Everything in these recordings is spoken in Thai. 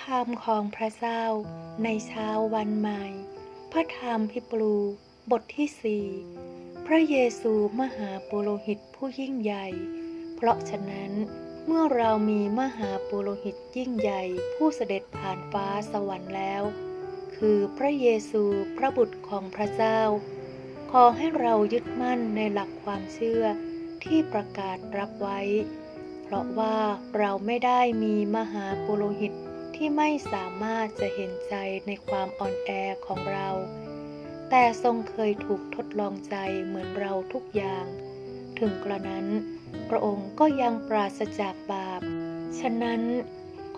คำของพระเจ้าในเช้าวันใหม่ พระธรรมพิปลูบทที่สี่พระเยซูมหาปุโรหิตผู้ยิ่งใหญ่ เพราะฉะนั้นเมื่อเรามีมหาปุโรหิตยิ่งใหญ่ผู้เสด็จผ่านฟ้าสวรรค์แล้ว คือพระเยซูพระบุตรของพระเจ้า ขอให้เรายึดมั่นในหลักความเชื่อที่ประกาศรับไว้ เพราะว่าเราไม่ได้มีมหาปุโรหิต ที่ไม่สามารถจะเห็นใจในความอ่อนแอของเรา แต่ทรงเคยถูกทดลองใจเหมือนเราทุกอย่าง ถึงกระนั้น พระองค์ก็ยังปราศจากบาป ฉะนั้น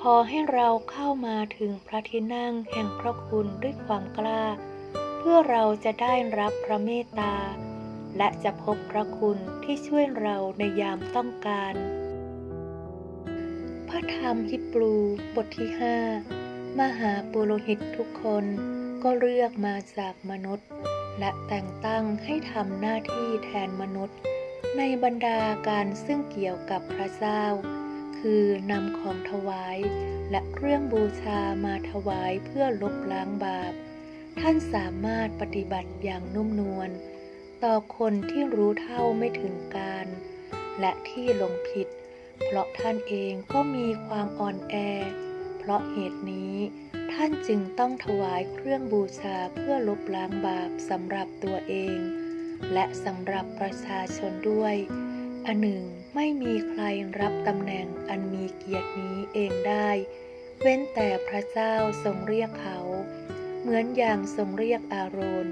ขอให้เราเข้ามาถึงพระที่นั่งแห่งพระคุณด้วยความกล้า เพื่อเราจะได้รับพระเมตตา และจะพบพระคุณที่ช่วยเราในยามต้องการ ระธรรมฮิบรูบทที่ห้ามหาปุโรหิตทุกคนก็เลือกมาจากมนุษย์ และแต่งตั้งให้ทำหน้าที่แทนมนุษย์ ในบรรดาการซึ่งเกี่ยวกับพระเจ้า คือนำของถวาย และเครื่องบูชามาถวายเพื่อลบล้างบาป ท่านสามารถปฏิบัติอย่างนุ่มนวลต่อคนที่รู้เท่าไม่ถึงการ และที่หลงผิด เพราะท่านเองก็มีความอ่อนแอ เพราะเหตุนี้ท่านจึงต้องถวายเครื่องบูชาเพื่อลบล้างบาปสำหรับตัวเอง และสำหรับประชาชนด้วย อันหนึ่งไม่มีใครรับตำแหน่งอันมีเกียรตินี้เองได้ เว้นแต่พระเจ้าทรงเรียกเขา เหมือนอย่างทรงเรียกอาโรน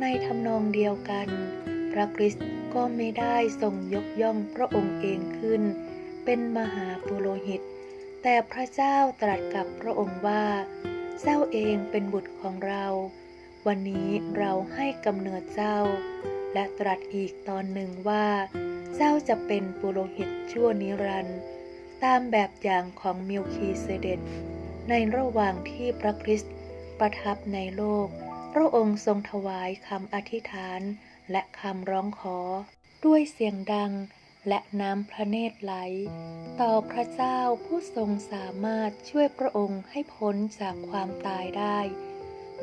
ในทำนองเดียวกัน ระคริสต์ก็ไม่ได้ทรงยกย่องพระองค์เองขึ้น เป็นมหาปุโรหิต แต่พระเจ้าตรัสกับพระองค์ว่า เจ้าเองเป็นบุตรของเรา วันนี้เราให้กำเนิดเจ้า และตรัสอีกตอนหนึ่งว่า เจ้าจะเป็นปุโรหิตชั่วนิรันดร์ตามแบบอย่างของมิลคีเซเดตในระหว่างที่พระคริสต์ประทับในโลก พระองค์ทรงถวายคำอธิษฐาน และคำร้องขอ ด้วยเสียงดังและน้ำพระเนตรไหล ต่อพระเจ้าผู้ทรงสามารถช่วยพระองค์ให้พ้นจากความตายได้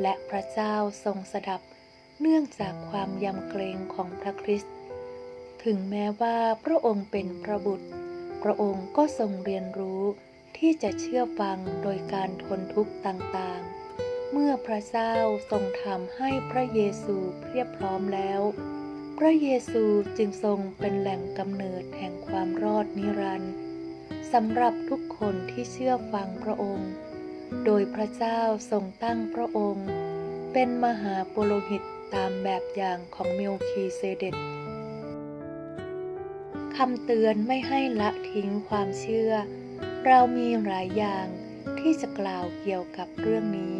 และพระเจ้าทรงสดับเนื่องจากความยำเกรงของพระคริสต์ถึงแม้ว่าพระองค์เป็นพระบุตร พระองค์ก็ทรงเรียนรู้ที่จะเชื่อฟังโดยการทนทุกข์ต่างๆ เมื่อพระเจ้าทรงทำให้พระเยซูเพียบพร้อมแล้ว พระเยซูจึงทรงเป็นแหล่งกำเนิดแห่งความรอดนิรันดร์สำหรับทุกคนที่เชื่อฟังพระองค์ โดยพระเจ้าทรงตั้งพระองค์ เป็นมหาปุโรหิตตามแบบอย่างของเมลคีเซเดตคำเตือนไม่ให้ละทิ้งความเชื่อ เรามีหลายอย่างที่จะกล่าวเกี่ยวกับเรื่องนี้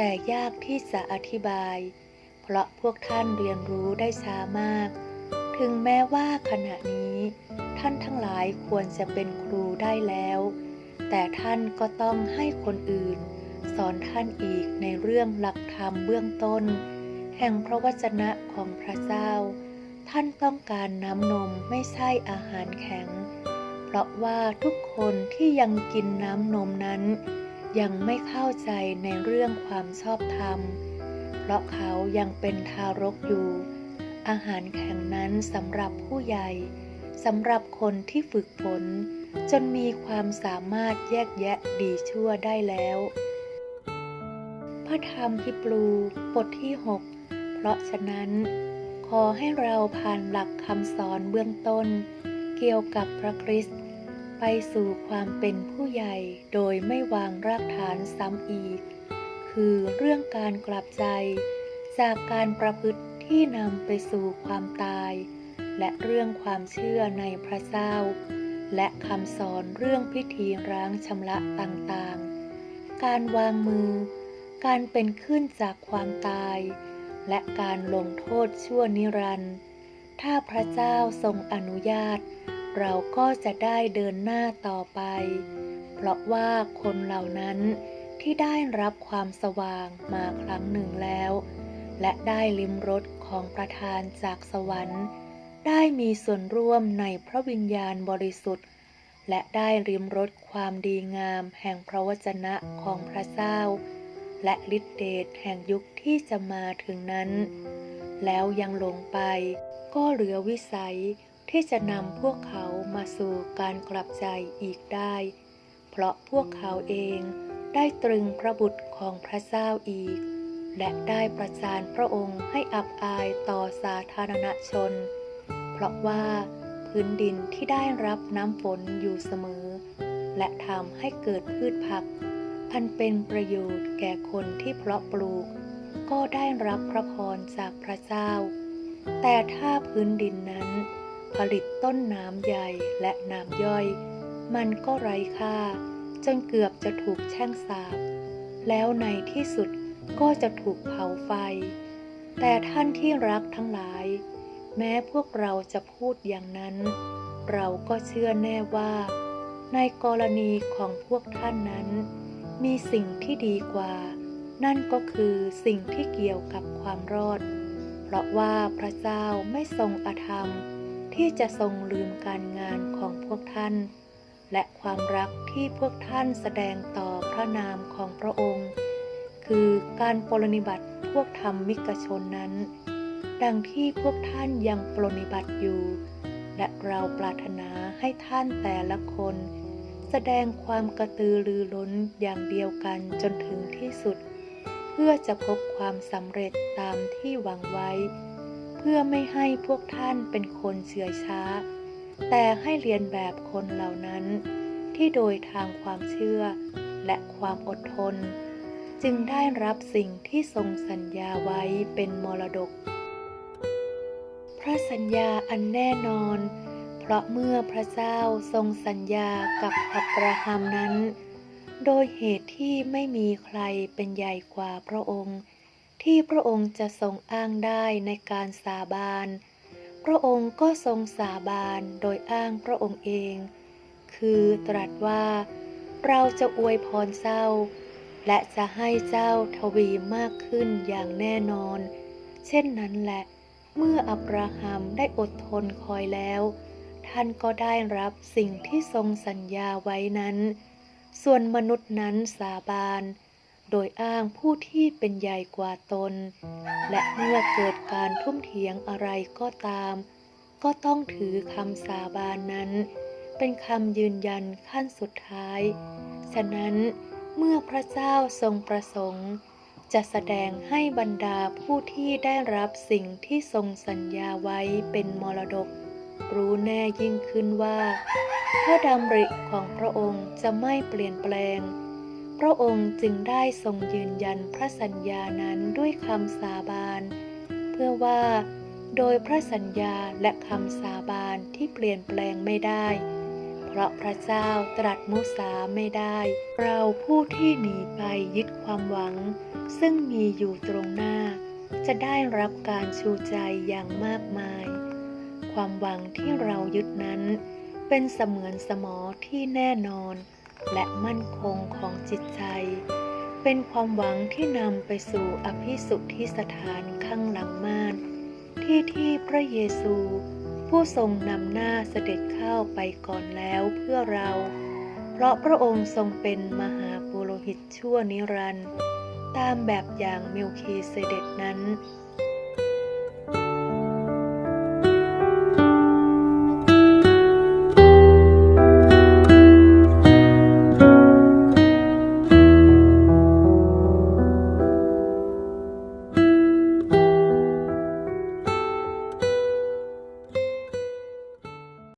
แต่ยากที่จะอธิบาย เพราะพวกท่านเรียนรู้ได้ช้ามาก ถึงแม้ว่าขณะนี้ ท่านทั้งหลายควรจะเป็นครูได้แล้ว แต่ท่านก็ต้องให้คนอื่น สอนท่านอีกในเรื่องหลักธรรมเบื้องต้น แห่งพระวจนะของพระเจ้า ท่านต้องการน้ำนมไม่ใช่อาหารแข็ง เพราะว่าทุกคนที่ยังกินน้ำนมนั้น ยังไม่เข้าใจในเรื่องความชอบธรรม เพราะเขายังเป็นทารกอยู่ อาหารแข็งนั้นสำหรับผู้ใหญ่สำหรับคนที่ฝึกฝนจนมีความสามารถแยกแยะดีชั่วได้แล้ว พระธรรมฮิบรูบทที่ 6 เพราะฉะนั้น ขอให้เราผ่านหลักคำสอนเบื้องต้น เกี่ยวกับพระคริสต์ ไปสู่ความเป็นผู้ใหญ่โดยไม่วางรากฐานซ้ำอีก คือเรื่องการกลับใจ จากการประพฤติที่นำไปสู่ความตาย และเรื่องความเชื่อในพระเจ้า และคำสอนเรื่องพิธีร้างชำระต่างๆ การวางมือ การเป็นขึ้นจากความตาย และการลงโทษชั่วนิรันดร์ถ้าพระเจ้าทรงอนุญาต เราก็จะได้เดินหน้าต่อไป เพราะว่าคนเหล่านั้นที่ได้รับความสว่างมาครั้งหนึ่งแล้ว และได้ลิ้มรสของประทานจากสวรรค์ ได้มีส่วนร่วมในพระวิญญาณบริสุทธิ์ และได้ริมรสความดีงามแห่งพระวจนะของพระเจ้า และฤทธิเดชแห่งยุคที่จะมาถึงนั้น แล้วยังหลงไปก็เหลือวิสัย ที่จะนำพวกเขามาสู่การกลับใจอีกได้ เพราะพวกเขาเองได้ตรึงพระบุตรของพระเจ้าอีก และได้ประจานพระองค์ให้อับอายต่อสาธารณชน เพราะว่าพื้นดินที่ได้รับน้ำฝนอยู่เสมอ และทำให้เกิดพืชผัก อันเป็นประโยชน์แก่คนที่เพาะปลูก ก็ได้รับพระพรจากพระเจ้า แต่ถ้าพื้นดินนั้น ผลิตต้นน้ำใหญ่และน้ำย่อย มันก็ไร้ค่า จนเกือบจะถูกแช่งสาบ แล้วในที่สุดก็จะถูกเผาไฟ แต่ท่านที่รักทั้งหลาย แม้พวกเราจะพูดอย่างนั้น เราก็เชื่อแน่ว่า ในกรณีของพวกท่านนั้น มีสิ่งที่ดีกว่า นั่นก็คือสิ่งที่เกี่ยวกับความรอด เพราะว่าพระเจ้าไม่ทรงอธรรม ที่จะทรงลืมการงานของพวกท่าน และความรักที่พวกท่านแสดงต่อพระนามของพระองค์ คือการปรนิบัติพวกธรรมมิกชนนั้น ดังที่พวกท่านยังปรนนิบัติอยู่ และเราปรารถนาให้ท่านแต่ละคน แสดงความกระตือรือร้นอย่างเดียวกันจนถึงที่สุด เพื่อจะพบความสำเร็จตามที่หวังไว้ เพื่อไม่ให้พวกท่านเป็นคนเฉื่อยช้า แต่ให้เรียนแบบคนเหล่านั้น ที่โดยทางความเชื่อและความอดทน จึงได้รับสิ่งที่ทรงสัญญาไว้เป็นมรดก พระสัญญาอันแน่นอน เพราะเมื่อพระเจ้าทรงสัญญากับอับราฮัมนั้น โดยเหตุที่ไม่มีใครเป็นใหญ่กว่าพระองค์ ที่พระองค์จะทรงอ้างได้ในการสาบาน พระองค์ก็ทรงสาบานโดยอ้างพระองค์เอง คือตรัสว่า เราจะอวยพรเจ้า และจะให้เจ้าทวีมากขึ้นอย่างแน่นอน เช่นนั้นแหละ เมื่ออับราฮัมได้อดทนคอยแล้ว ท่านก็ได้รับสิ่งที่ทรงสัญญาไว้นั้น ส่วนมนุษย์นั้นสาบาน โดยอ้างผู้ที่เป็นใหญ่กว่าตน และเมื่อเกิดการทุ่มเถียงอะไรก็ตาม ก็ต้องถือคำสาบานนั้น เป็นคำยืนยันขั้นสุดท้าย ฉะนั้นเมื่อพระเจ้าทรงประสงค์ จะแสดงให้บรรดาผู้ที่ได้รับสิ่งที่ทรงสัญญาไว้เป็นมรดก รู้แน่ยิ่งขึ้นว่าพระดำริของพระองค์จะไม่เปลี่ยนแปลง พระองค์จึงได้ทรงยืนยันพระสัญญานั้นด้วยคำสาบาน เพื่อว่าโดยพระสัญญาและคำสาบานที่เปลี่ยนแปลงไม่ได้ เพราะพระเจ้าตรัสมุสาไม่ได้ เราผู้ที่หนีไปยึดความหวัง ซึ่งมีอยู่ตรงหน้า จะได้รับการชูใจอย่างมากมาย ความหวังที่เรายึดนั้น เป็นเสมือนสมอที่แน่นอน และมั่นคงของจิตใจ เป็นความหวังที่นำไปสู่อภิสุทธิสถานข้างหลังม่านที่ที่พระเยซู ผู้ทรงนำหน้าเสด็จเข้าไปก่อนแล้วเพื่อเรา เพราะพระองค์ทรงเป็นมหาปุโรหิตชั่วนิรันดร์ตามแบบอย่างมิลคีเซเดตนั้น